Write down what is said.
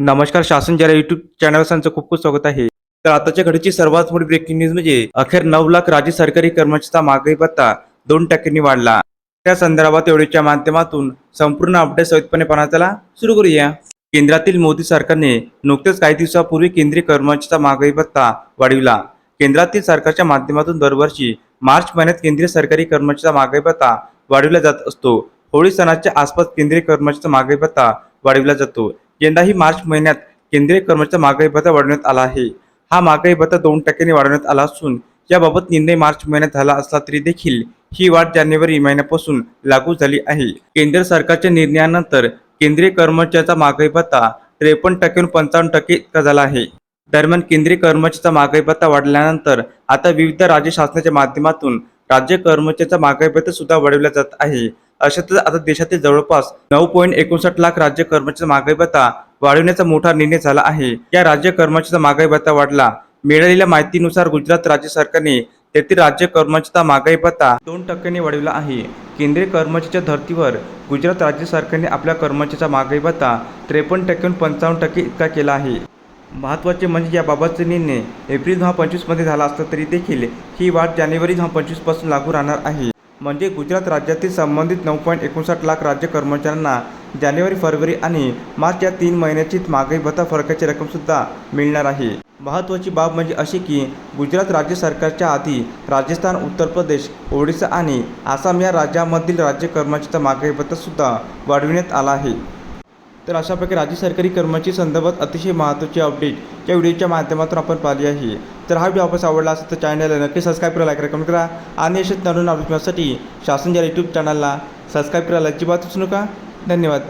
नमस्कार शासन जरा युट्यूब चॅनल त्यांचं खूप खूप स्वागत आहे. तर आताच्या घडीची सर्वात मोठी ब्रेकिंग न्यूज म्हणजे अखेर नऊ लाख राज्य सरकारी कर्मचाऱ्यांचा मागणी भत्ता दोन टक्क्यांनी वाढला. त्या संदर्भात एवढीच्या माध्यमातून संपूर्ण अपडेट सहितपणे पाहण्याला सुरू करूया. केंद्रातील मोदी सरकारने नुकतेच काही दिवसापूर्वी केंद्रीय कर्मचाऱ्यांचा मागणी भत्ता वाढविला. केंद्रातील सरकारच्या माध्यमातून दरवर्षी मार्च महिन्यात केंद्रीय सरकारी कर्मचाऱ्यांचा मागणी भत्ता वाढविला जात असतो. होळी सणाच्या आसपास केंद्रीय कर्मचाऱ्यांचा मागणी भत्ता वाढविला जातो. यंदाही मार्च महिन्यात केंद्रीय कर्मचाऱ्यांचा महागाई भत्ता वाढवण्यात आला आहे. हा महागाई भत्ता दोन टक्क्यांनी वाढवण्यात आला असून याबाबत निर्णय मार्च महिन्यात झाला असला तरी देखील ही वाढ जानेवारी महिन्यापासून लागू झाली आहे. केंद्र सरकारच्या निर्णयानंतर केंद्रीय कर्मचाऱ्याचा महागाई भत्ता त्रेपन्न टक्क्याहून पंचावन्न टक्के इतका झाला आहे. दरम्यान केंद्रीय कर्मचाऱ्याचा महागाई भत्ता वाढल्यानंतर आता विविध राज्य शासनाच्या माध्यमातून राज्य कर्मचाऱ्याचा महागाई भत्ता सुद्धा वाढवला जात आहे. अशातच आता देशातील जवळपास नऊ पॉईंट एकोणसाठ लाख राज्य कर्मचाऱ्याचा महागाई भत्ता वाढवण्याचा मोठा निर्णय झाला आहे. या राज्य कर्मचाऱ्याचा महागाई भत्ता वाढला. मिळालेल्या माहितीनुसार गुजरात राज्य सरकारने तेथील राज्य कर्मचाऱ्याचा महागाई भत्ता दोन टक्क्यांनी वाढविला आहे. केंद्रीय कर्मचाऱ्याच्या धर्तीवर गुजरात राज्य सरकारने आपल्या कर्मचाऱ्याचा महागाई भत्ता त्रेपन्न टक्क्याहून पंचावन्न टक्के इतका केला आहे. महत्त्वाचे म्हणजे याबाबतचा निर्णय एप्रिल दोन हजार पंचवीसमध्ये झाला असला तरी देखील ही वाढ जानेवारी दोन हजार पंचवीसपासून लागू राहणार आहे. म्हणजे गुजरात राज्यातील संबंधित नऊ पॉईंट एकोणसाठ लाख राज्य कर्मचाऱ्यांना जानेवारी फरवरी आणि मार्च या तीन महिन्याची महागाई भत्ता फरकाची रक्कमसुद्धा मिळणार आहे. महत्त्वाची बाब म्हणजे अशी की गुजरात राज्य सरकारच्या आधी राजस्थान उत्तर प्रदेश ओडिशा आणि आसाम या राज्यामधील राज्य कर्मचाऱ्यांचा महागाई भत्तासुद्धा वाढविण्यात आला आहे. तर अशा प्रकारे राज्य सरकारी कर्मचारी संदर्भात अतिशय महत्त्वाची अपडेट या व्हिडिओच्या माध्यमातून आपण पाहिली आहे. तर हा व्हिडिओ आपल्याला आवडला असेल तर चॅनलला नक्की सबस्क्राईब करा लाईक करा कमेंट करा. आणि असेच नवीन अपडेट शासन या यूट्यूब चॅनलला सबस्क्राईब करायला अजिबात विसरू नका. धन्यवाद.